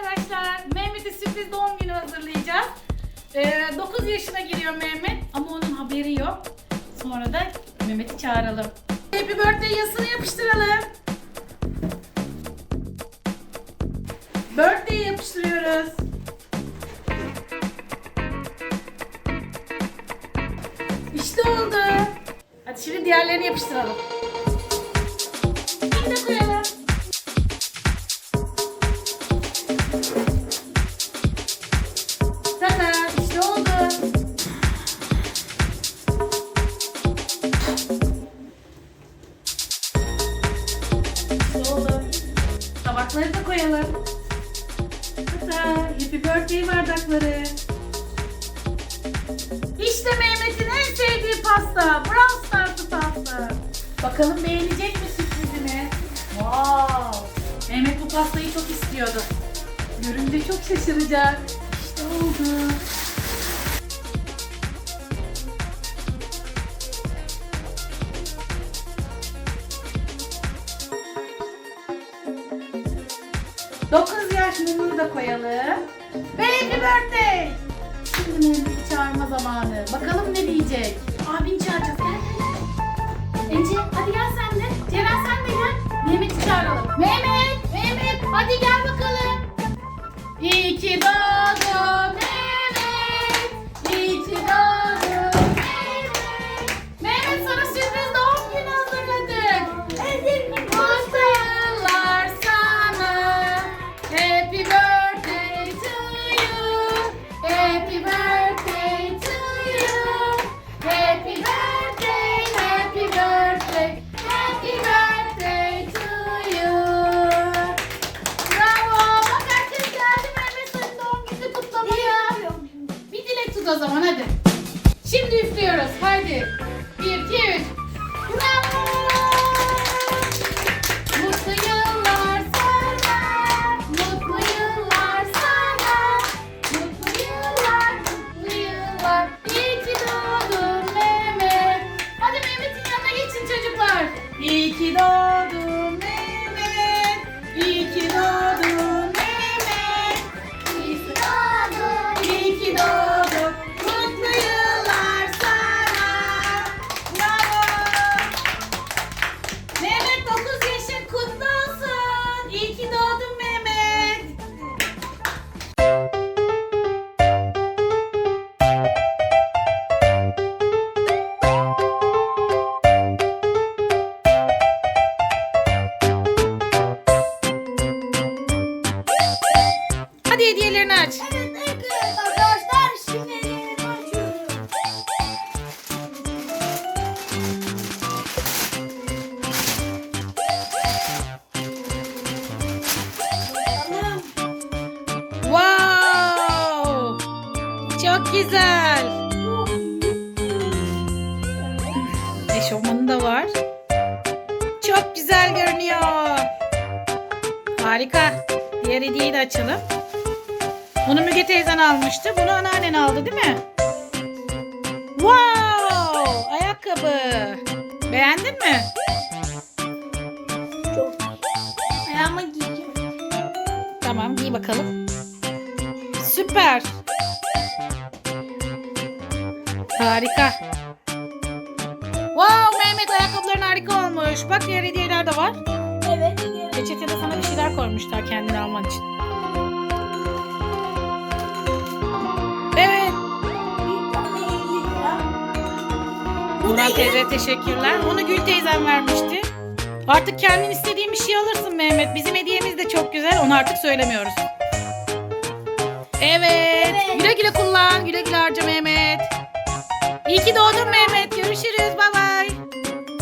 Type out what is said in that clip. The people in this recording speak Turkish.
arkadaşlar. Mehmet'e sürpriz doğum günü hazırlayacağız. Ee, 9 yaşına giriyor Mehmet ama onun haberi yok. Sonra da Mehmet'i çağıralım. Happy birthday yazısını yapıştıralım. Birthday yapıştırıyoruz. İşte oldu. Hadi şimdi diğerlerini yapıştıralım. Tabakları da koyalım. Tada happy birthday bardakları. İşte Mehmet'in en sevdiği pasta. Brawl Stars'ı pasta. Bakalım beğenecek mi sürprizini? Wow. Mehmet bu pastayı çok istiyordu. Görünce çok şaşıracak. İşte oldu. Dokuz yaş mumunu da koyalım. Happy birthday. Şimdi Mehmet'i çağırma zamanı. Bakalım ne diyecek. Abini çağıracağız. Gel gel gel. Ece hadi gel sen de. Ceren sen de gel. Mehmet'i çağıralım. Mehmet, Mehmet hadi gel bakalım. İyi ki doğdun Tut o zaman hadi. Şimdi üflüyoruz. Hadi. Bir, iki, üç. Bravo. Wow! Çok güzel. Eşofmanı da var. Çok güzel görünüyor. Harika. Diğer hediyeyi de açalım. Bunu Müge teyzen almıştı. Bunu anneannen aldı değil mi? Wow! Ayakkabı. Beğendin mi? Çok ayağıma giyeceğim. Tamam giy bakalım. Süper. Harika. Wow Mehmet ayakkabıların harika olmuş. Bak diğer hediyeler de var. Evet. Peçetede sana bir şeyler koymuşlar kendini alman için. Bundan teyze teşekkürler. Onu Gül teyzem vermişti. Artık kendin istediğin bir şey alırsın Mehmet. Bizim hediyemiz de çok güzel. Onu artık söylemiyoruz. Evet. evet. Güle güle kullan. Güle güle harca Mehmet. İyi ki doğdun Mehmet.